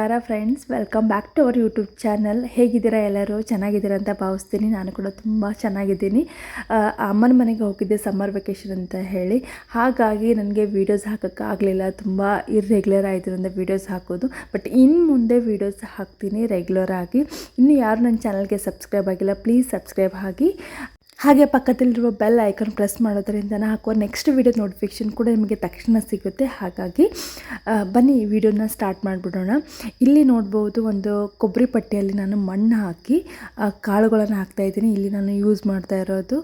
ನಮಸ್ಕಾರ friends welcome back to our YouTube channel ಹೇಗಿದ್ದೀರಾ ಎಲ್ಲರೂ? ಚೆನ್ನಾಗಿದ್ದೀರಾ ಅಂತ ಭಾವಿಸ್ತೀನಿ. ನಾನು ಕೂಡ ತುಂಬ ಚೆನ್ನಾಗಿದ್ದೀನಿ. ಅಮ್ಮನ ಮನೆಗೆ ಹೋಗಿದ್ದೆ ಸಮ್ಮರ್ ವೆಕೇಷನ್ ಅಂತ ಹೇಳಿ. ಹಾಗಾಗಿ ನನಗೆ ವೀಡಿಯೋಸ್ ಹಾಕೋಕ್ಕಾಗಲಿಲ್ಲ ತುಂಬ ಇರ್ರೆಗ್ಯುಲರ್ ಅಂದರೆ ವೀಡಿಯೋಸ್ ಹಾಕೋದು. ಬಟ್ ಇನ್ನು ಮುಂದೆ ವೀಡಿಯೋಸ್ ಹಾಕ್ತೀನಿ ರೆಗ್ಯುಲರ್ ಆಗಿ. ಇನ್ನು ಯಾರು ನನ್ನ ಚಾನಲ್ಗೆ ಸಬ್ಸ್ಕ್ರೈಬ್ ಆಗಿಲ್ಲ ಪ್ಲೀಸ್ ಸಬ್ಸ್ಕ್ರೈಬ್ ಆಗಿ ಹಾಗೆ ಪಕ್ಕದಲ್ಲಿರುವ ಬೆಲ್ ಐಕನ್ ಪ್ರೆಸ್ ಮಾಡೋದರಿಂದ ನಾನು ಹಾಕುವ ನೆಕ್ಸ್ಟ್ ವಿಡಿಯೋ ನೋಟಿಫಿಕೇಷನ್ ಕೂಡ ನಿಮಗೆ ತಕ್ಷಣ ಸಿಗುತ್ತೆ. ಹಾಗಾಗಿ ಬನ್ನಿ ಈ ವಿಡಿಯೋನ ಸ್ಟಾರ್ಟ್ ಮಾಡಿಬಿಡೋಣ. ಇಲ್ಲಿ ನೋಡ್ಬೋದು ಒಂದು ಕೊಬ್ಬರಿ ಪಟ್ಟಿಯಲ್ಲಿ ನಾನು ಮಣ್ಣು ಹಾಕಿ ಕಾಳುಗಳನ್ನು ಹಾಕ್ತಾ ಇದ್ದೀನಿ. ಇಲ್ಲಿ ನಾನು ಯೂಸ್ ಮಾಡ್ತಾ ಇರೋದು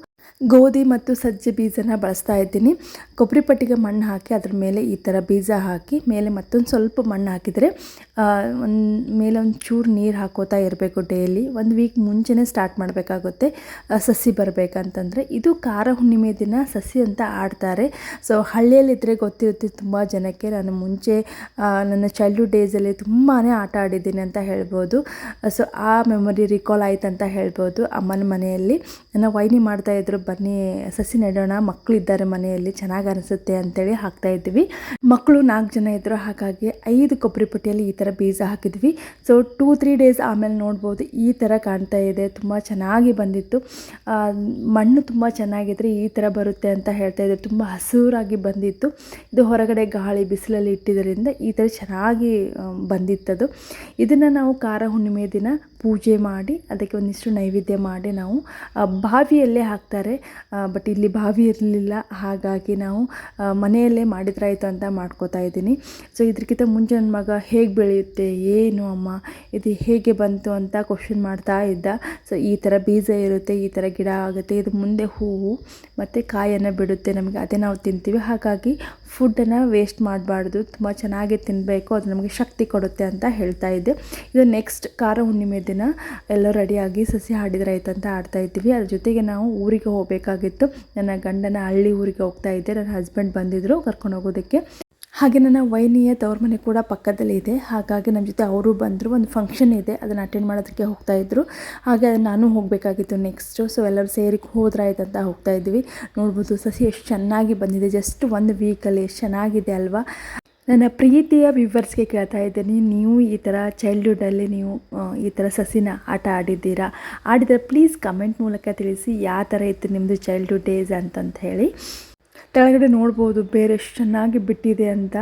ಗೋಧಿ ಮತ್ತು ಸಜ್ಜೆ ಬೀಜನ ಬಳಸ್ತಾ ಇದ್ದೀನಿ. ಕೊಬ್ಬರಿ ಪಟ್ಟಿಗೆ ಮಣ್ಣು ಹಾಕಿ ಅದ್ರ ಮೇಲೆ ಈ ಥರ ಬೀಜ ಹಾಕಿ ಮೇಲೆ ಮತ್ತೊಂದು ಸ್ವಲ್ಪ ಮಣ್ಣು ಹಾಕಿದರೆ ಒಂದು ಮೇಲೆ ಒಂದು ಚೂರು ನೀರು ಹಾಕೋತಾ ಇರಬೇಕು ಡೈಲಿ. ಒಂದು ವೀಕ್ ಮುಂಚೆನೇ ಸ್ಟಾರ್ಟ್ ಮಾಡಬೇಕಾಗುತ್ತೆ. ಸಸಿ ಬರಬೇಕಂತಂದರೆ. ಇದು ಖಾರ ಹುಣ್ಣಿಮೆ ದಿನ, ಸಸಿ ಅಂತ ಆಡ್ತಾರೆ. ಸೊ ಹಳ್ಳಿಯಲ್ಲಿದ್ದರೆ ಗೊತ್ತಿರುತ್ತೆ ತುಂಬ ಜನಕ್ಕೆ, ನಾನು ಮುಂಚೆ ನನ್ನ ಚೈಲ್ಡ್ಹುಡ್ ಡೇಸಲ್ಲಿ ತುಂಬಾ ಆಟ ಆಡಿದ್ದೀನಿ ಅಂತ ಹೇಳ್ಬೋದು. ಸೊ, ಆ ಮೆಮೊರಿ ರಿಕಾಲ್ ಆಯ್ತು ಅಂತ ಹೇಳ್ಬೋದು ಅಮ್ಮನ ಮನೆಯಲ್ಲಿ. ನನ್ನ ವೈನಿ ಮಾಡ್ತಾ ಇದ್ರು, ಬನ್ನಿ, ಸಸಿ ನೆಡೋಣ ಮಕ್ಕಳು ಇದ್ದಾರೆ ಮನೆಯಲ್ಲಿ, ಚೆನ್ನಾಗಿ ಅನಿಸುತ್ತೆ ಅಂತೇಳಿ ಹಾಕ್ತಾ ಇದ್ವಿ. ಮಕ್ಕಳು ನಾಲ್ಕು ಜನ ಇದ್ದರು ಹಾಗಾಗಿ ಐದು ಕೊಬ್ಬರಿ ಪುಟ್ಟಿಯಲ್ಲಿ ಈ ಥರ ಬೀಜ ಹಾಕಿದ್ವಿ. ಸೊ ಟೂ ತ್ರೀ ಡೇಸ್ ಆಮೇಲೆ ನೋಡ್ಬೋದು, ಈ ಥರ ಕಾಣ್ತಾ ಇದೆ, ತುಂಬ ಚೆನ್ನಾಗಿ ಬಂದಿತ್ತು. ಮಣ್ಣು ತುಂಬ ಚೆನ್ನಾಗಿದ್ರೆ ಈ ಥರ ಬರುತ್ತೆ ಅಂತ ಹೇಳ್ತಾ ಇದ್ದರು ತುಂಬ ಹಸೂರಾಗಿ ಬಂದಿತ್ತು. ಇದು ಹೊರಗಡೆ ಗಾಳಿ ಬಿಸಿಲಲ್ಲಿ ಇಟ್ಟಿದ್ದರಿಂದ ಈ ಥರ ಚೆನ್ನಾಗಿ ಬಂದಿತ್ತದು. ಇದನ್ನು ನಾವು ಖಾರ ಹುಣ್ಣಿಮೆ ದಿನ ಪೂಜೆ ಮಾಡಿ, ಅದಕ್ಕೆ ಒಂದಿಷ್ಟು ನೈವೇದ್ಯ ಮಾಡಿ ನಾವು ಬಾವಿಯಲ್ಲೇ ಹಾಕ್ತಾರೆ. ಬಟ್ ಇಲ್ಲಿ ಬಾವಿ ಇರಲಿಲ್ಲ. ಹಾಗಾಗಿ ನಾವು ಮನೆಯಲ್ಲೇ ಮಾಡಿದ್ರಾಯ್ತು ಅಂತ ಮಾಡ್ಕೋತಾ ಇದ್ದೀನಿ. ಸೊ ಇದಕ್ಕಿಂತ ಮುಂಚೆ ನನ್ನ ಮಗ ಹೇಗೆ ಬೆಳೆಯುತ್ತೆ, ಏನು ಅಮ್ಮ, ಇದು ಹೇಗೆ ಬಂತು ಅಂತ ಕ್ವಶನ್ ಮಾಡ್ತಾ ಇದ್ದ. ಸೊ ಈ ಥರ ಬೀಜ ಇರುತ್ತೆ, ಈ ಥರ ಗಿಡ ಆಗುತ್ತೆ, ಇದು ಮುಂದೆ ಹೂವು, ಮತ್ತು ಕಾಯನ್ನು ಬಿಡುತ್ತೆ ನಮಗೆ, ಅದೇ ನಾವು ತಿಂತೀವಿ. ಹಾಗಾಗಿ ಫುಡ್ಡನ್ನು ವೇಸ್ಟ್ ಮಾಡಬಾರ್ದು, ತುಂಬ ಚೆನ್ನಾಗಿ ತಿನ್ನಬೇಕು ಅದು ನಮಗೆ ಶಕ್ತಿ ಕೊಡುತ್ತೆ ಅಂತ ಹೇಳ್ತಾ ಇದ್ದೆ. ಇದು ನೆಕ್ಸ್ಟ್ ಖಾರ ಹುಣ್ಣಿಮೆ ದಿನ. ಎಲ್ಲ ರೆಡಿಯಾಗಿ ಸಸಿ ಹಾಡಿದ್ರಾಯ್ತು ಅಂತ ಆಡ್ತಾ ಇದ್ವಿ ಅದ್ರ ಜೊತೆಗೆ ನಾವು ಊರಿಗೆ ಹೋಗಬೇಕಾಗಿತ್ತು. ನನ್ನ ಗಂಡನ ಹಳ್ಳಿ ಊರಿಗೆ ಹೋಗ್ತಾ ಇದ್ದೆ. ನನ್ನ ಹಸ್ಬೆಂಡ್ ಬಂದಿದ್ದರು ಕರ್ಕೊಂಡು ಹೋಗೋದಕ್ಕೆ. ಹಾಗೆ ನನ್ನ ವೈನಿಯ ತವ್ರ ಮನೆ ಕೂಡ ಪಕ್ಕದಲ್ಲಿ ಇದೆ. ಹಾಗಾಗಿ ನಮ್ಮ ಜೊತೆ ಅವರು ಬಂದರು. ಒಂದು ಫಂಕ್ಷನ್ ಇದೆ. ಅದನ್ನು ಅಟೆಂಡ್ ಮಾಡೋದಕ್ಕೆ ಹೋಗ್ತಾ ಇದ್ದರು ಹಾಗೆ ನಾನು ಹೋಗಬೇಕಾಗಿತ್ತು ನೆಕ್ಸ್ಟು ಸೊ ಎಲ್ಲರೂ ಸೇರಿ ಹೋದ್ರಾಯ್ತು ಅಂತ ಹೋಗ್ತಾ ಇದ್ವಿ. ನೋಡ್ಬೋದು ಸಸಿ ಎಷ್ಟು ಚೆನ್ನಾಗಿ ಬಂದಿದೆ. ಜಸ್ಟ್ ಒಂದು ವೀಕಲ್ಲಿ ಎಷ್ಟು ಚೆನ್ನಾಗಿದೆ ಅಲ್ವಾ? ನನ್ನ ಪ್ರೀತಿಯ ವ್ಯೂವರ್ಸ್ಗೆ ಕೇಳ್ತಾ ಇದ್ದೀನಿ. ನೀವು ಈ ಥರ ಚೈಲ್ಡ್ಹುಡ್ಡಲ್ಲಿ ನೀವು ಈ ಥರ ಸಸಿನ ಆಟ ಆಡಿದ್ದೀರಾ? ಆಡಿದರೆ ಪ್ಲೀಸ್ ಕಮೆಂಟ್ ಮೂಲಕ ತಿಳಿಸಿ ಯಾವ ಥರ ಇತ್ತು ನಿಮ್ಮದು ಚೈಲ್ಡ್ಹುಡ್ ಡೇಸ್ ಅಂತಂತ ಹೇಳಿ. ಕೆಳಗಡೆ ನೋಡ್ಬೋದು ಬೇರೆ ಎಷ್ಟು ಚೆನ್ನಾಗಿ ಬಿಟ್ಟಿದೆ ಅಂತ.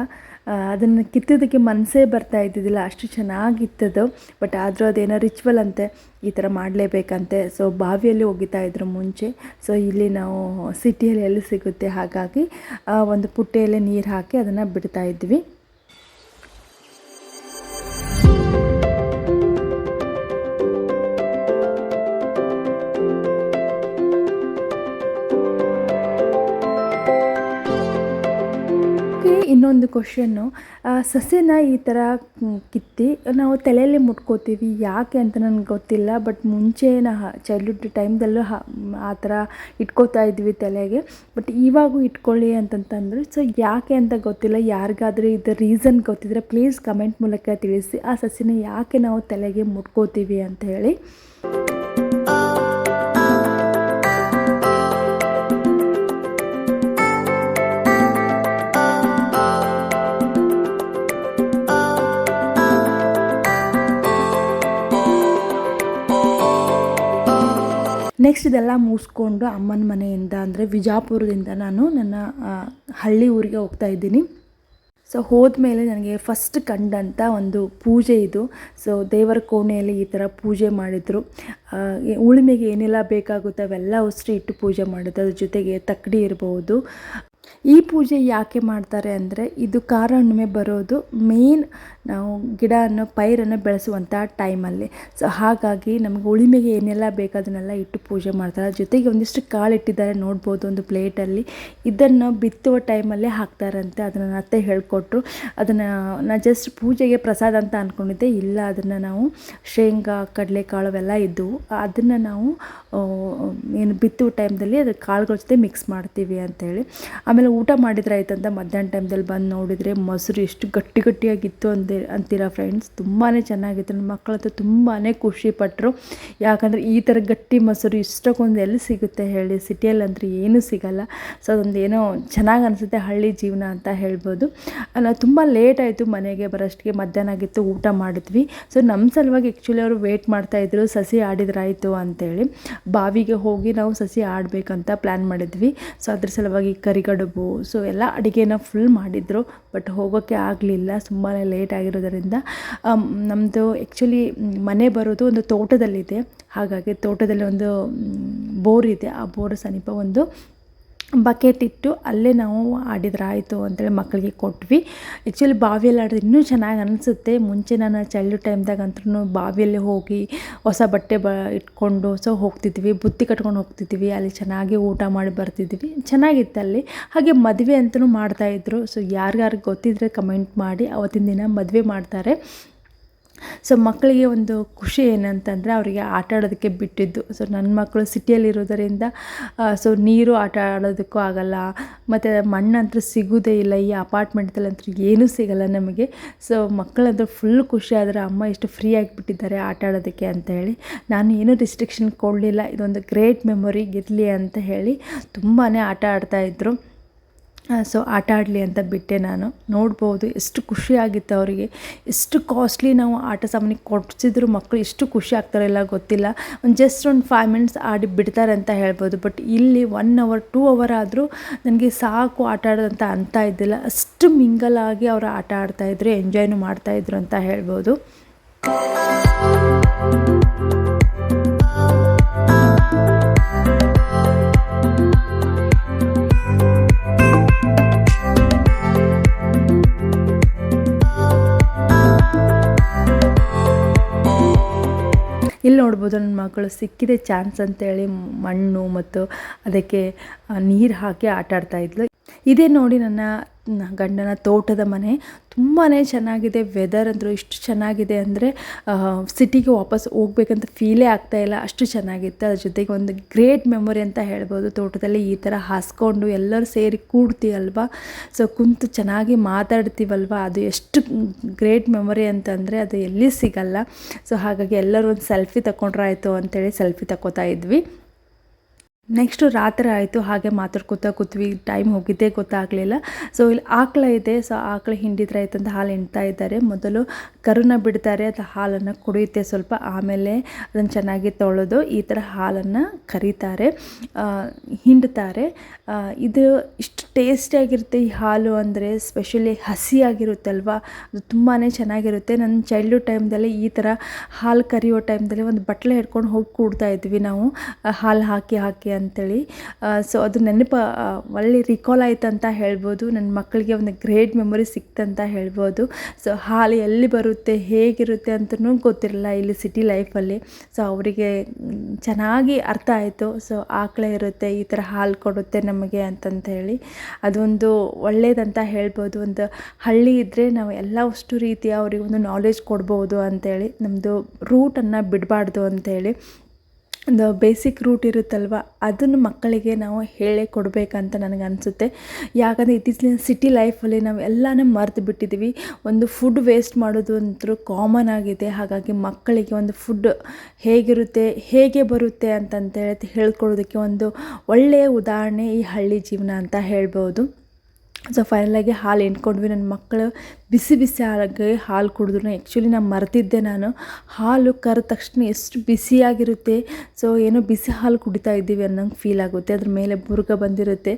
ಅದನ್ನು ಕಿತ್ತೋದಕ್ಕೆ ಮನಸ್ಸೇ ಬರ್ತಾ ಇದ್ದಿದ್ದಿಲ್ಲ. ಅಷ್ಟು ಚೆನ್ನಾಗಿತ್ತದು. ಬಟ್ ಆದರೂ ಅದೇನೋ ರಿಚುವಲ್ ಅಂತೆ, ಈ ಥರ ಮಾಡಲೇಬೇಕಂತೆ. ಸೊ ಬಾವಿಯಲ್ಲಿ ಒಗಿತಾ ಇದ್ರು ಮುಂಚೆ. ಸೊ ಇಲ್ಲಿ ನಾವು ಸಿಟಿಯಲ್ಲಿ ಎಲ್ಲಿ ಸಿಗುತ್ತೆ ಹಾಗಾಗಿ ಒಂದು ಪುಟ್ಟೆಯಲ್ಲಿ ನೀರು ಹಾಕಿ ಅದನ್ನು ಬಿಡ್ತಾ ಇದ್ವಿ. ಕ್ವಶನ್ನು ಸಸ್ಯನ ಈ ಥರ ಕಿತ್ತಿ, ನಾವು ತಲೆಯಲ್ಲಿ ಮುಟ್ಕೋತೀವಿ. ಯಾಕೆ ಅಂತ ನನಗೆ ಗೊತ್ತಿಲ್ಲ ಬಟ್ ಮುಂಚೆ ನಾ ಚೈಲ್ಡ್ಹುಡ್ ಟೈಮ್ದಲ್ಲೂ ಆ ಥರ ಇಟ್ಕೋತಾ ಇದ್ವಿ ತಲೆಗೆ. ಬಟ್ ಇವಾಗೂ ಇಟ್ಕೊಳ್ಳಿ ಅಂತಂತಂದ್ರು. ಸೊ ಯಾಕೆ ಅಂತ ಗೊತ್ತಿಲ್ಲ. ಯಾರಿಗಾದ್ರೂ ಇದು ರೀಸನ್ ಗೊತ್ತಿದ್ರೆ ಪ್ಲೀಸ್ ಕಮೆಂಟ್ ಮೂಲಕ ತಿಳಿಸಿ, ಆ ಸಸ್ಯನ ಯಾಕೆ ನಾವು ತಲೆಗೆ ಮುಟ್ಕೋತೀವಿ ಅಂತ ಹೇಳಿ. ನೆಕ್ಸ್ಟ್ ಇದೆಲ್ಲ ಮುಗಿಸ್ಕೊಂಡು ಅಮ್ಮನ ಮನೆಯಿಂದ ಅಂದರೆ ವಿಜಾಪುರದಿಂದ ನಾನು ನನ್ನ ಹಳ್ಳಿ ಊರಿಗೆ ಹೋಗ್ತಾ ಇದ್ದೀನಿ. ಸೊ ಹೋದ್ಮೇಲೆ ನನಗೆ ಫಸ್ಟ್ ಕಂಡಂಥ ಒಂದು ಪೂಜೆ ಇದು. ಸೊ ದೇವರ ಕೋಣೆಯಲ್ಲಿ ಈ ಥರ ಪೂಜೆ ಮಾಡಿದರು. ಉಳುಮೆಗೆ ಏನೆಲ್ಲ ಬೇಕಾಗುತ್ತೆ ಅವೆಲ್ಲ ಉಸಿರಿ ಇಟ್ಟು ಪೂಜೆ ಮಾಡಿದ್ರು ಅದ್ರ ಜೊತೆಗೆ ತಕ್ಕಡಿ ಇರ್ಬೋದು. ಈ ಪೂಜೆ ಯಾಕೆ ಮಾಡ್ತಾರೆ ಅಂದರೆ, ಇದು ಖಾರ ಹುಣ್ಣಿಮೆ ಬರೋದು. ಮೇನ್ ನಾವು ಗಿಡವನ್ನು ಪೈರನ್ನು ಬೆಳೆಸುವಂಥ ಟೈಮಲ್ಲಿ. ಸೊ ಹಾಗಾಗಿ ನಮಗೆ ಉಳಿಮೆಗೆ ಏನೆಲ್ಲ ಬೇಕು ಅದನ್ನೆಲ್ಲ ಇಟ್ಟು ಪೂಜೆ ಮಾಡ್ತಾರೆ. ಜೊತೆಗೆ ಒಂದಿಷ್ಟು ಕಾಳು ಇಟ್ಟಿದ್ದಾರೆ ನೋಡ್ಬೋದು ಒಂದು ಪ್ಲೇಟಲ್ಲಿ. ಇದನ್ನು ಬಿತ್ತುವ ಟೈಮಲ್ಲೇ ಹಾಕ್ತಾರಂತೆ. ಅದನ್ನು ನನ್ನ ಅತ್ತೆ ಹೇಳಿಕೊಟ್ರು. ಅದನ್ನು ನಾನು ಜಸ್ಟ್ ಪೂಜೆಗೆ ಪ್ರಸಾದ ಅಂತ ಅಂದ್ಕೊಂಡಿದ್ದೆ ಇಲ್ಲ, ಅದನ್ನು ನಾವು ಶೇಂಗಾ, ಕಡಲೆಕಾಳು ಅವೆಲ್ಲ ಇದ್ದವು. ಅದನ್ನು ನಾವು ಏನು ಬಿತ್ತುವ ಟೈಮ್ದಲ್ಲಿ ಅದು ಕಾಳುಗಳ ಜೊತೆ ಮಿಕ್ಸ್ ಮಾಡ್ತೀವಿ ಅಂತೇಳಿ. ಆಮೇಲೆ ಊಟ ಮಾಡಿದ್ರೆ ಆಯ್ತಂತ ಮಧ್ಯಾಹ್ನ ಟೈಮ್ದಲ್ಲಿ ಬಂದು ನೋಡಿದರೆ ಮೊಸರು ಎಷ್ಟು ಗಟ್ಟಿ ಗಟ್ಟಿಯಾಗಿತ್ತು ಅಂದೇ ಅಂತೀರಾ ಫ್ರೆಂಡ್ಸ್ ತುಂಬಾ ಚೆನ್ನಾಗಿತ್ತು. ನನ್ನ ಮಕ್ಕಳಂತೂ ತುಂಬಾ ಖುಷಿಪಟ್ಟರು ಯಾಕಂದರೆ ಈ ಥರ ಗಟ್ಟಿ ಮೊಸರು ಇಷ್ಟಕ್ಕೊಂದು ಎಲ್ಲಿ ಸಿಗುತ್ತೆ ಹೇಳಿ? ಸಿಟಿಯಲ್ಲಂತೂ ಏನೂ ಸಿಗಲ್ಲ. ಸೊ ಅದೊಂದು ಏನೋ ಚೆನ್ನಾಗಿ ಅನಿಸುತ್ತೆ ಹಳ್ಳಿ ಜೀವನ ಅಂತ ಹೇಳ್ಬೋದು. ಅಲ್ಲ, ತುಂಬ ಲೇಟ್ ಆಯಿತು ಮನೆಗೆ ಬರೋಷ್ಟಿಗೆ. ಮಧ್ಯಾಹ್ನ ಆಗಿತ್ತು, ಊಟ ಮಾಡಿದ್ವಿ. ಸೊ ನಮ್ಮ ಸಲುವಾಗಿ ಆ್ಯಕ್ಚುಲಿ ಅವರು ವೇಟ್ ಮಾಡ್ತಾಯಿದ್ರು ಸಸಿ ಆಡಿದ್ರಾಯಿತು ಅಂತೇಳಿ. ಬಾವಿಗೆ ಹೋಗಿ ನಾವು ಸಸಿ ಆಡಬೇಕಂತ ಪ್ಲ್ಯಾನ್ ಮಾಡಿದ್ವಿ. ಸೊ ಅದ್ರ ಸಲುವಾಗಿ ಕರಿಗಡುಬು. ಸೊ ಎಲ್ಲ ಅಡುಗೆನ ಫುಲ್ ಮಾಡಿದರು. ಬಟ್ ಹೋಗೋಕ್ಕೆ ಆಗಲಿಲ್ಲ. ತುಂಬಾ ಲೇಟ್ ಆಗಿರೋದರಿಂದ ನಮ್ಮದು ಆ್ಯಕ್ಚುಲಿ ಮನೆ ಬರೋದು ಒಂದು ತೋಟದಲ್ಲಿದೆ. ಹಾಗಾಗಿ ತೋಟದಲ್ಲಿ ಒಂದು ಬೋರ್ ಇದೆ ಆ ಬೋರ್ ಸಮೀಪ ಒಂದು ಬಕೆಟ್ ಇಟ್ಟು ಅಲ್ಲೇ ನಾವು ಆಡಿದ್ರಾಯಿತು ಅಂತೇಳಿ ಮಕ್ಕಳಿಗೆ ಕೊಟ್ವಿ. ಆ್ಯಕ್ಚುಲಿ ಬಾವಿಯಲ್ಲಿ ಆಡಿದ್ರೆ ಇನ್ನೂ ಚೆನ್ನಾಗಿ ಅನಿಸುತ್ತೆ. ಮುಂಚೆ ನಾನು ಚೈಲ್ಡ್ ಟೈಮ್ದಾಗ ಅಂತೂ ಬಾವಿಯಲ್ಲಿ ಹೋಗಿ ಹೊಸ ಬಟ್ಟೆ ಬ, ಇಟ್ಕೊಂಡು ಸೊ ಹೋಗ್ತಿದ್ವಿ. ಬುತ್ತಿ ಕಟ್ಕೊಂಡು ಹೋಗ್ತಿದ್ವಿ. ಅಲ್ಲಿ ಚೆನ್ನಾಗಿ ಊಟ ಮಾಡಿ ಬರ್ತಿದ್ವಿ. ಚೆನ್ನಾಗಿತ್ತು ಅಲ್ಲಿ. ಹಾಗೆ ಮದುವೆ ಅಂತಲೂ ಮಾಡ್ತಾಯಿದ್ರು ಸೊ ಯಾರಿಗಾರು ಗೊತ್ತಿದ್ರೆ ಕಮೆಂಟ್ ಮಾಡಿ. ಅವತ್ತಿನ ದಿನ ಮದುವೆ ಮಾಡ್ತಾರೆ. ಸೊ ಮಕ್ಕಳಿಗೆ ಒಂದು ಖುಷಿ ಏನಂತಂದರೆ ಅವರಿಗೆ ಆಟ ಆಡೋದಕ್ಕೆ ಬಿಟ್ಟಿದ್ದು. ಸೊ ನನ್ನ ಮಕ್ಕಳು ಸಿಟಿಯಲ್ಲಿರೋದರಿಂದ ಸೊ ನೀರು ಆಟ ಆಡೋದಕ್ಕೂ ಆಗಲ್ಲ. ಮತ್ತು ಮಣ್ಣಂತೂ ಸಿಗೋದೇ ಇಲ್ಲ. ಈ ಅಪಾರ್ಟ್ಮೆಂಟ್ದಲ್ಲಂತೂ ಏನೂ ಸಿಗಲ್ಲ ನಮಗೆ. ಸೊ ಮಕ್ಕಳಂತೂ ಫುಲ್ ಖುಷಿ ಆದರೆ ಅಮ್ಮ ಎಷ್ಟು ಫ್ರೀ ಆಗಿಬಿಟ್ಟಿದ್ದಾರೆ ಆಟ ಆಡೋದಕ್ಕೆ ಅಂತ ಹೇಳಿ. ನಾನು ಏನೂ ರಿಸ್ಟ್ರಿಕ್ಷನ್ ಕೊಡಲಿಲ್ಲ. ಇದೊಂದು ಗ್ರೇಟ್ ಮೆಮೊರಿ ಇರಲಿ ಅಂತ ಹೇಳಿ ತುಂಬಾ ಆಟ ಆಡ್ತಾಯಿದ್ರು ಸೊ ಆಟ ಆಡಲಿ ಅಂತ ಬಿಟ್ಟೆ ನಾನು. ನೋಡ್ಬೋದು, ಎಷ್ಟು ಖುಷಿಯಾಗಿತ್ತು ಅವರಿಗೆ. ಎಷ್ಟು ಕಾಸ್ಟ್ಲಿ ನಾವು ಆಟ ಸಾಮಾನಿಗೆ ಕೊಡಿಸಿದ್ರು ಮಕ್ಕಳು ಎಷ್ಟು ಖುಷಿ ಆಗ್ತಾರಲ್ಲ ಗೊತ್ತಿಲ್ಲ. ಒಂದು ಜಸ್ಟ್ ಒಂದು ಫೈವ್ ಮಿನಿಟ್ಸ್ ಆಡಿ ಬಿಡ್ತಾರೆ ಅಂತ ಹೇಳ್ಬೋದು. ಬಟ್ ಇಲ್ಲಿ ಒನ್ ಅವರ್ ಟೂ ಅವರ್ ಆದರೂ ನನಗೆ ಸಾಕು ಆಟ ಆಡೋದಂತ ಅಂತ ಇದ್ದಿಲ್ಲ. ಅಷ್ಟು ಮಿಂಗಲ್ ಆಗಿ ಅವರು ಆಟ ಆಡ್ತಾಯಿದ್ರು ಎಂಜಾಯ್ನು ಮಾಡ್ತಾಯಿದ್ರು ಅಂತ ಹೇಳ್ಬೋದು. ಇಲ್ಲಿ ನೋಡ್ಬೋದು ನನ್ನ ಮಕ್ಕಳು ಸಿಕ್ಕಿದೆ ಚಾನ್ಸ್ ಅಂತೇಳಿ ಮಣ್ಣು ಮತ್ತು ಅದಕ್ಕೆ ನೀರು ಹಾಕಿ ಆಟ ಆಡ್ತಾಯಿದ್ಲು ಇದೇ ನೋಡಿ ನನ್ನ ಗಂಡನ ತೋಟದ ಮನೆ. ತುಂಬಾ ಚೆನ್ನಾಗಿದೆ. ವೆದರ್ ಅಂದರು ಇಷ್ಟು ಚೆನ್ನಾಗಿದೆ ಅಂದರೆ ಸಿಟಿಗೆ ವಾಪಸ್ ಹೋಗ್ಬೇಕಂತ ಫೀಲೇ ಆಗ್ತಾ ಇಲ್ಲ. ಅಷ್ಟು ಚೆನ್ನಾಗಿತ್ತು. ಅದ್ರ ಜೊತೆಗೆ ಒಂದು ಗ್ರೇಟ್ ಮೆಮೊರಿ ಅಂತ ಹೇಳ್ಬೋದು. ತೋಟದಲ್ಲಿ ಈ ಥರ ಹಾಸ್ಕೊಂಡು ಎಲ್ಲರೂ ಸೇರಿ ಕೂಡ್ತೀವಲ್ವ? ಸೊ ಕುಂತು ಚೆನ್ನಾಗಿ ಮಾತಾಡ್ತೀವಲ್ವ? ಅದು ಎಷ್ಟು ಗ್ರೇಟ್ ಮೆಮೊರಿ ಅಂತಂದರೆ ಅದು ಎಲ್ಲಿ ಸಿಗಲ್ಲ. ಸೊ ಹಾಗಾಗಿ ಎಲ್ಲರೂ ಒಂದು ಸೆಲ್ಫಿ ತಗೊಂಡ್ರಾಯ್ತು ಅಂತೇಳಿ ಸೆಲ್ಫಿ ತಗೋತಾ ಇದ್ವಿ. ನೆಕ್ಸ್ಟು ರಾತ್ರಿ ಆಯಿತು, ಹಾಗೆ ಮಾತಾಡ್ಕೊತಾ ಕೂತ್ವಿ ಟೈಮ್ ಹೋಗಿದ್ದೇ ಗೊತ್ತಾಗಲಿಲ್ಲ. ಸೊ ಇಲ್ಲಿ ಆಕಳ ಇದೆ. ಸೊ ಆಕಳ ಹಿಂಡಿದ್ರೆ ಆಯ್ತು ಅಂತ ಹಾಲು ಹಿಂಡ್ತಾ ಇದ್ದಾರೆ. ಮೊದಲು ಕರುನ ಬಿಡ್ತಾರೆ, ಅದು ಹಾಲನ್ನು ಕುಡಿಯುತ್ತೆ ಸ್ವಲ್ಪ. ಆಮೇಲೆ ಅದನ್ನು ಚೆನ್ನಾಗಿ ತೊಳೆದು ಈ ಥರ ಹಾಲನ್ನು ಕರೀತಾರೆ ಹಿಂಡ್ತಾರೆ. ಇದು ಇಷ್ಟು ಟೇಸ್ಟಿಯಾಗಿರುತ್ತೆ ಈ ಹಾಲು ಅಂದರೆ ಸ್ಪೆಷಲಿ ಹಸಿಯಾಗಿರುತ್ತಲ್ವ ಅದು ತುಂಬಾ ಚೆನ್ನಾಗಿರುತ್ತೆ. ನನ್ನ ಚೈಲ್ಡ್ಹುಡ್ ಟೈಮ್ದಲ್ಲಿ ಈ ಥರ ಹಾಲು ಕರಿಯೋ ಟೈಮ್ದಲ್ಲಿ ಒಂದು ಬಟ್ಟಲೆ ಹಿಡ್ಕೊಂಡು ಹೋಗಿ ಕೂಡ್ತಾ ಇದ್ವಿ ನಾವು. ಹಾಲು ಹಾಕಿ ಹಾಕಿ ಅಂತೇಳಿ. ಸೊ ಅದು ನೆನಪು ಒಳ್ಳೆ ರಿಕಾಲ್ ಆಯ್ತು ಅಂತ ಹೇಳ್ಬೋದು. ನನ್ನ ಮಕ್ಕಳಿಗೆ ಒಂದು ಗ್ರೇಟ್ ಮೆಮೊರಿ ಸಿಕ್ತಂತ ಹೇಳ್ಬೋದು. ಸೊ ಹಾಲು ಎಲ್ಲಿ ಬರುತ್ತೆ, ಹೇಗಿರುತ್ತೆ ಅಂತಲೂ ಗೊತ್ತಿರಲ್ಲ ಇಲ್ಲಿ ಸಿಟಿ ಲೈಫಲ್ಲಿ ಸೊ ಅವರಿಗೆ ಚೆನ್ನಾಗಿ ಅರ್ಥ ಆಯಿತು. ಸೊ ಆಕಳೆ ಇರುತ್ತೆ, ಈ ಥರ ಹಾಲು ಕೊಡುತ್ತೆ ನಮಗೆ ಅಂತಂತ ಹೇಳಿ. ಅದೊಂದು ಒಳ್ಳೇದಂತ ಹೇಳ್ಬೋದು. ಒಂದು ಹಳ್ಳಿ ಇದ್ದರೆ ನಾವು ಎಲ್ಲ ಅಷ್ಟು ರೀತಿಯ ಅವರಿಗೆ ಒಂದು ನಾಲೆಜ್ ಕೊಡ್ಬೋದು ಅಂತೇಳಿ. ನಮ್ಮದು ರೂಟನ್ನು ಬಿಡಬಾರ್ದು ಅಂತೇಳಿ. ಒಂದು ಬೇಸಿಕ್ ರೂಟ್ ಇರುತ್ತಲ್ವ? ಅದನ್ನು ಮಕ್ಕಳಿಗೆ ನಾವು ಹೇಳೇ ಕೊಡಬೇಕಂತ ನನಗೆ ಅನಿಸುತ್ತೆ. ಯಾಕಂದರೆ ಇತ್ತೀಚಿನ ಸಿಟಿ ಲೈಫಲ್ಲಿ ನಾವು ಎಲ್ಲನೂ ಮರೆತು ಬಿಟ್ಟಿದ್ದೀವಿ ಒಂದು ಫುಡ್ ವೇಸ್ಟ್ ಮಾಡೋದು ಅಂತೂ ಕಾಮನ್ ಆಗಿದೆ. ಹಾಗಾಗಿ ಮಕ್ಕಳಿಗೆ ಒಂದು ಫುಡ್ ಹೇಗಿರುತ್ತೆ, ಹೇಗೆ ಬರುತ್ತೆ ಅಂತಂತೇಳಿ ಹೇಳ್ಕೊಡೋದಕ್ಕೆ ಒಂದು ಒಳ್ಳೆಯ ಉದಾಹರಣೆ ಈ ಹಳ್ಳಿ ಜೀವನ ಅಂತ ಹೇಳ್ಬೋದು. ಸೊ ಫೈನಲಾಗಿ ಹಾಲು ಎಂಟ್ಕೊಂಡ್ವಿ ನನ್ನ ಮಕ್ಕಳು ಬಿಸಿ ಬಿಸಿ ಆಗಿ ಹಾಲು ಕುಡಿದ್ರು. ಆ್ಯಕ್ಚುಲಿ ನಾನು ಮರೆತಿದ್ದೆ ನಾನು. ಹಾಲು ಕರೆದ ತಕ್ಷಣ ಎಷ್ಟು ಬಿಸಿಯಾಗಿರುತ್ತೆ. ಸೊ ಏನೋ ಬಿಸಿ ಹಾಲು ಕುಡಿತಾ ಇದ್ದೀವಿ ಅನ್ನೋಂಗೆ ಫೀಲ್ ಆಗುತ್ತೆ. ಅದ್ರ ಮೇಲೆ ಬುರುಗ ಬಂದಿರುತ್ತೆ.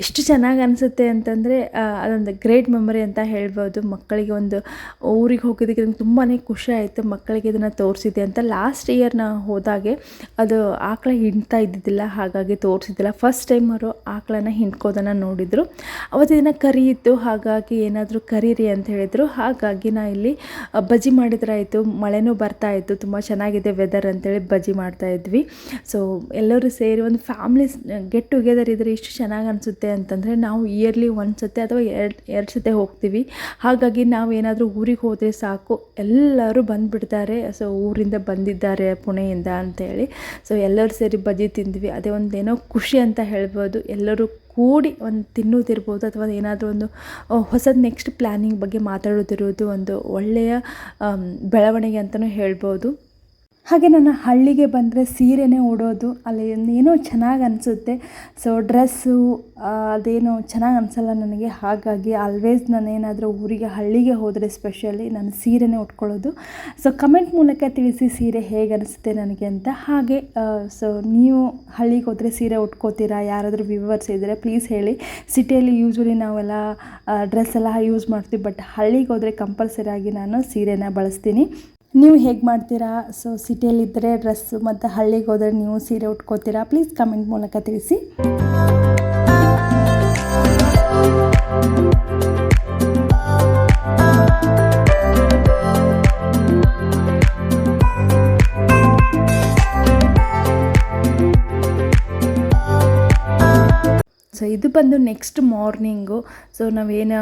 ಎಷ್ಟು ಚೆನ್ನಾಗಿ ಅನಿಸುತ್ತೆ ಅಂತಂದರೆ ಅದೊಂದು ಗ್ರೇಟ್ ಮೆಮೊರಿ ಅಂತ ಹೇಳ್ಬೋದು. ಮಕ್ಕಳಿಗೆ ಒಂದು ಊರಿಗೆ ಹೋಗಿದ್ದಕ್ಕೆ ನಂಗೆ ತುಂಬಾ ಖುಷಿ ಆಯಿತು. ಮಕ್ಕಳಿಗೆ ಇದನ್ನು ತೋರಿಸಿದ್ದೆ ಅಂತ. ಲಾಸ್ಟ್ ಇಯರ್ ನಾವು ಹೋದಾಗೆ ಅದು ಆಕಳ ಹಿಂಡ್ತಾ ಇದ್ದಿದ್ದಿಲ್ಲ. ಹಾಗಾಗಿ ತೋರಿಸಿದ್ದಿಲ್ಲ. ಫಸ್ಟ್ ಟೈಮ್ ಅವರು ಆಕಳನ್ನ ಹಿಂಡ್ಕೋದನ್ನು ನೋಡಿದರು. ಅವತ್ತಿನ ದಿನ ಕರಿ ಹಾಗಾಗಿ ಏನಾದರೂ ಕರೀರಿ ಅಂತ ಹೇಳಿದರು. ಹಾಗಾಗಿ ನಾ ಇಲ್ಲಿ ಬಜ್ಜಿ ಮಾಡಿದ್ರಾಯಿತು, ಮಳೆನೂ ಬರ್ತಾ ಇತ್ತು ತುಂಬ ಚೆನ್ನಾಗಿದೆ ವೆದರ್ ಅಂತೇಳಿ ಬಜ್ಜಿ ಮಾಡ್ತಾ ಇದ್ವಿ. ಸೊ ಎಲ್ಲರೂ ಸೇರಿ ಒಂದು ಫ್ಯಾಮ್ಲಿ ಗೆಟ್ ಟುಗೆದರ್ ಇದ್ದರೆ ಇಷ್ಟು ಚೆನ್ನಾಗಿ ಅನಿಸುತ್ತೆ ಅಂತಂದರೆ ನಾವು ಇಯರ್ಲಿ ಒಂದು ಸತಿ ಅಥವಾ ಎರಡು ಎರಡು ಸತಿ ಹೋಗ್ತೀವಿ. ಹಾಗಾಗಿ ನಾವು ಏನಾದರೂ ಊರಿಗೆ ಹೋದರೆ ಸಾಕು. ಎಲ್ಲರೂ ಬಂದುಬಿಡ್ತಾರೆ. ಸೊ ಊರಿಂದ ಬಂದಿದ್ದಾರೆ ಪುಣೆಯಿಂದ ಅಂತೇಳಿ. ಸೊ ಎಲ್ಲರೂ ಸೇರಿ ಬಜ್ಜಿ ತಿಂದ್ವಿ. ಅದೇ ಒಂದೇನೋ ಖುಷಿ ಅಂತ ಹೇಳ್ಬೋದು. ಎಲ್ಲರೂ ಕೂಡಿ ಒಂದು ತಿನ್ನೋದಿರ್ಬೋದು ಅಥವಾ ಏನಾದರೂ ಒಂದು ಹೊಸದು ನೆಕ್ಸ್ಟ್ ಪ್ಲ್ಯಾನಿಂಗ್ ಬಗ್ಗೆ ಮಾತಾಡೋದಿರೋದು ಒಂದು ಒಳ್ಳೆಯ ಬೆಳವಣಿಗೆ ಅಂತಲೂ ಹೇಳ್ಬೋದು. ಹಾಗೆ ನನ್ನ ಹಳ್ಳಿಗೆ ಬಂದರೆ ಸೀರೆನೇ ಉಡೋದು ಅಲ್ಲಿ ಏನೋ ಚೆನ್ನಾಗಿ ಅನಿಸುತ್ತೆ. ಸೊ ಡ್ರೆಸ್ಸು ಅದೇನೋ ಚೆನ್ನಾಗಿ ಅನಿಸಲ್ಲ ನನಗೆ. ಹಾಗಾಗಿ ಆಲ್ವೇಸ್ ನಾನು ಏನಾದರೂ ಊರಿಗೆ, ಹಳ್ಳಿಗೆ ಹೋದರೆ ಸ್ಪೆಷಲಿ ನಾನು ಸೀರೆನೇ ಉಟ್ಕೊಳ್ಳೋದು. ಸೊ ಕಮೆಂಟ್ ಮೂಲಕ ತಿಳಿಸಿ ಸೀರೆ ಹೇಗೆ ಅನಿಸುತ್ತೆ ನನಗೆ ಅಂತ. ಹಾಗೆ ಸೊ ನೀವು ಹಳ್ಳಿಗೆ ಹೋದರೆ ಸೀರೆ ಉಟ್ಕೋತೀರಾ? ಯಾರಾದರೂ ವ್ಯೂವರ್ಸ್ ಇದ್ದರೆ ಪ್ಲೀಸ್ ಹೇಳಿ. ಸಿಟಿಯಲ್ಲಿ ಯೂಶ್ವಲಿ ನಾವೆಲ್ಲ ಡ್ರೆಸ್ ಎಲ್ಲ ಯೂಸ್ ಮಾಡ್ತೀವಿ. ಬಟ್ ಹಳ್ಳಿಗೆ ಹೋದರೆ ಕಂಪಲ್ಸರಿ ಆಗಿ ನಾನು ಸೀರೆನ ಬಳಸ್ತೀನಿ. ನೀವು ಹೇಗೆ ಮಾಡ್ತೀರಾ? ಸೊ ಸಿಟಿಯಲ್ಲಿದ್ದರೆ ಡ್ರೆಸ್ಸು ಮತ್ತು ಹಳ್ಳಿಗೆ ಹೋದರೆ ನೀವು ಸೀರೆ ಉಟ್ಕೋತೀರಾ? ಪ್ಲೀಸ್ ಕಮೆಂಟ್ ಮೂಲಕ ತಿಳಿಸಿ. ಸೊ ಇದು ಬಂದು ನೆಕ್ಸ್ಟ್ ಮಾರ್ನಿಂಗು ಸೊ ನಾವೇನು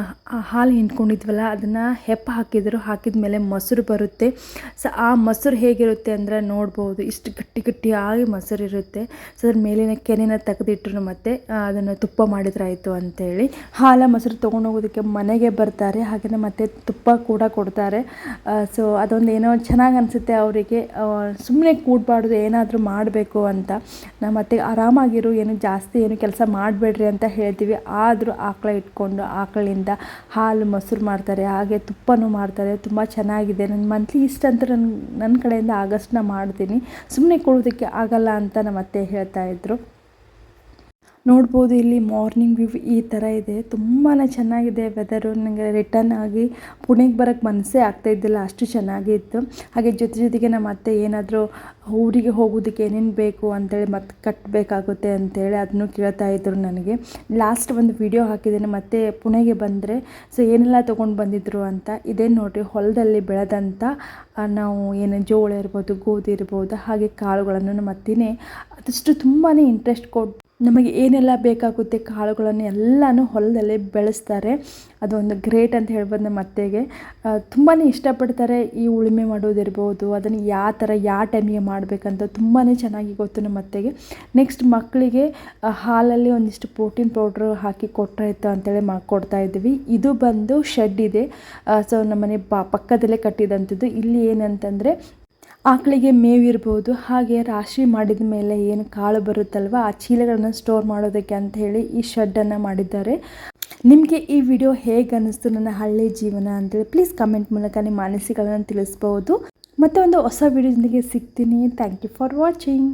ಹಾಲು ಹಿಂಡ್ಕೊಂಡಿದ್ವಲ್ಲ, ಅದನ್ನು ಹೆಪ್ಪ ಹಾಕಿದ್ರು, ಹಾಕಿದ ಮೇಲೆ ಮೊಸರು ಬರುತ್ತೆ. ಸೊ ಆ ಮೊಸರು ಹೇಗಿರುತ್ತೆ ಅಂದರೆ ನೋಡ್ಬೋದು. ಇಷ್ಟು ಗಟ್ಟಿ ಗಟ್ಟಿಯಾಗಿ ಮೊಸರು ಇರುತ್ತೆ. ಸೊ ಅದ್ರ ಮೇಲಿನ ಕೆನೆನ ತೆಗೆದಿಟ್ರು ಮತ್ತು ಅದನ್ನು ತುಪ್ಪ ಮಾಡಿದ್ರಾಯಿತು ಅಂತೇಳಿ. ಹಾಲ ಮೊಸರು ತೊಗೊಂಡೋಗೋದಕ್ಕೆ ಮನೆಗೆ ಬರ್ತಾರೆ ಹಾಗೆಯೇ ಮತ್ತು ತುಪ್ಪ ಕೂಡ ಕೊಡ್ತಾರೆ. ಸೊ ಅದೊಂದು ಏನೋ ಚೆನ್ನಾಗಿ ಅನಿಸುತ್ತೆ ಅವರಿಗೆ. ಸುಮ್ಮನೆ ಕೂಡಬಾರ್ದು, ಏನಾದರೂ ಮಾಡಬೇಕು ಅಂತ. ನಾ ಮತ್ತೆ ಆರಾಮಾಗಿರು, ಏನು ಜಾಸ್ತಿ ಏನು ಕೆಲಸ ಮಾಡಬೇಡ್ರಿ ಅಂತ ಹೇಳ್ತೀವಿ. ಆದರೂ ಆಕಳ ಇಟ್ಕೊಂಡು ಆಕಳಿಂದ ಹಾಲು ಮೊಸರು ಮಾಡ್ತಾರೆ, ಹಾಗೆ ತುಪ್ಪನೂ ಮಾಡ್ತಾರೆ. ತುಂಬ ಚೆನ್ನಾಗಿದೆ. ನನ್ನ ಮಂತ್ಲಿ ಇಷ್ಟ ಅಂತ ನನ್ನ ನನ್ನ ಕಡೆಯಿಂದ ಆಗಸ್ಟ್ನ ಮಾಡ್ತೀನಿ. ಸುಮ್ಮನೆ ಕೊಡೋದಕ್ಕೆ ಆಗಲ್ಲ ಅಂತ ನಮ್ಮ ಅತ್ತೆ ಹೇಳ್ತಾ ಇದ್ರು. ನೋಡ್ಬೋದು ಇಲ್ಲಿ ಮಾರ್ನಿಂಗ್ ವ್ಯೂ ಈ ಥರ ಇದೆ. ತುಂಬಾ ಚೆನ್ನಾಗಿದೆ ವೆದರು ನನಗೆ ರಿಟರ್ನ್ ಆಗಿ ಪುಣೆಗೆ ಬರೋಕ್ಕೆ ಮನಸ್ಸೇ ಆಗ್ತಾ ಇದ್ದಿಲ್ಲ. ಅಷ್ಟು ಚೆನ್ನಾಗಿತ್ತು ಹಾಗೆ ಜೊತೆ ಜೊತೆಗೆ ನಮ್ಮ ಅತ್ತೆ ಏನಾದರೂ ಊರಿಗೆ ಹೋಗೋದಕ್ಕೆ ಏನೇನು ಬೇಕು ಅಂತೇಳಿ ಮತ್ತೆ ಕಟ್ಟಬೇಕಾಗುತ್ತೆ ಅಂತೇಳಿ ಅದನ್ನು ಕೇಳ್ತಾ ಇದ್ರು ನನಗೆ. ಲಾಸ್ಟ್ ಒಂದು ವಿಡಿಯೋ ಹಾಕಿದ್ದೇನೆ ಮತ್ತೆ ಪುಣೆಗೆ ಬಂದರೆ ಸೊ ಏನೆಲ್ಲ ತೊಗೊಂಡು ಬಂದಿದ್ರು ಅಂತ ಇದೇ ನೋಡಿರಿ. ಹೊಲದಲ್ಲಿ ಬೆಳೆದಂಥ ನಾವು ಏನು ಜೋಳ ಇರ್ಬೋದು, ಗೋಧಿ ಇರ್ಬೋದು, ಹಾಗೆ ಕಾಳುಗಳನ್ನು ನಮ್ಮ ಅತ್ತೆನೇ ಅದಷ್ಟು ತುಂಬಾ ಇಂಟ್ರೆಸ್ಟ್ ಕೊಟ್ಟು ನಮಗೆ ಏನೆಲ್ಲ ಬೇಕಾಗುತ್ತೆ ಕಾಳುಗಳನ್ನು ಎಲ್ಲನೂ ಹೊಲದಲ್ಲೇ ಬೆಳೆಸ್ತಾರೆ. ಅದೊಂದು ಗ್ರೇಟ್ ಅಂತ ಹೇಳ್ಬೋದು ನಮ್ಮ ಅತ್ತೆಗೆ. ತುಂಬಾ ಇಷ್ಟಪಡ್ತಾರೆ ಈ ಉಳುಮೆ ಮಾಡೋದಿರ್ಬೋದು, ಅದನ್ನು ಯಾವ ಥರ, ಯಾವ ಟೈಮಿಗೆ ಮಾಡಬೇಕಂತ ತುಂಬಾ ಚೆನ್ನಾಗಿ ಗೊತ್ತು ನಮ್ಮ ಅತ್ತೆಗೆ. ನೆಕ್ಸ್ಟ್ ಮಕ್ಕಳಿಗೆ ಹಾಲಲ್ಲಿ ಒಂದಿಷ್ಟು ಪ್ರೋಟೀನ್ ಪೌಡ್ರ್ ಹಾಕಿ ಕೊಟ್ಟರಾಯ್ತು ಅಂತೇಳಿ ಮಾ ಇದ್ವಿ ಇದು ಬಂದು ಶೆಡ್ ಇದೆ. ಸೊ ನಮ್ಮನೆ ಪಕ್ಕದಲ್ಲೇ ಕಟ್ಟಿದಂಥದ್ದು. ಇಲ್ಲಿ ಏನಂತಂದರೆ ಆಕಳಿಗೆ ಮೇವಿರ್ಬೋದು ಹಾಗೆ ರಾಶಿ ಮಾಡಿದ ಮೇಲೆ ಏನು ಕಾಳು ಬರುತ್ತಲ್ವ, ಆ ಚೀಲಗಳನ್ನು ಸ್ಟೋರ್ ಮಾಡೋದಕ್ಕೆ ಅಂತ ಹೇಳಿ ಈ ಶೆಡ್ಡನ್ನು ಮಾಡಿದ್ದಾರೆ. ನಿಮಗೆ ಈ ವಿಡಿಯೋ ಹೇಗೆ ಅನ್ನಿಸ್ತು, ನನ್ನ ಹಳ್ಳಿ ಜೀವನ ಅಂತೇಳಿ ಪ್ಲೀಸ್ ಕಮೆಂಟ್ ಮೂಲಕ ನಿಮ್ಮ ಅನಿಸಿಕೆಗಳನ್ನು ತಿಳಿಸ್ಬೋದು. ಮತ್ತೆ ಒಂದು ಹೊಸ ವಿಡಿಯೋದೊಂದಿಗೆ ಸಿಗ್ತೀನಿ. Thank you for watching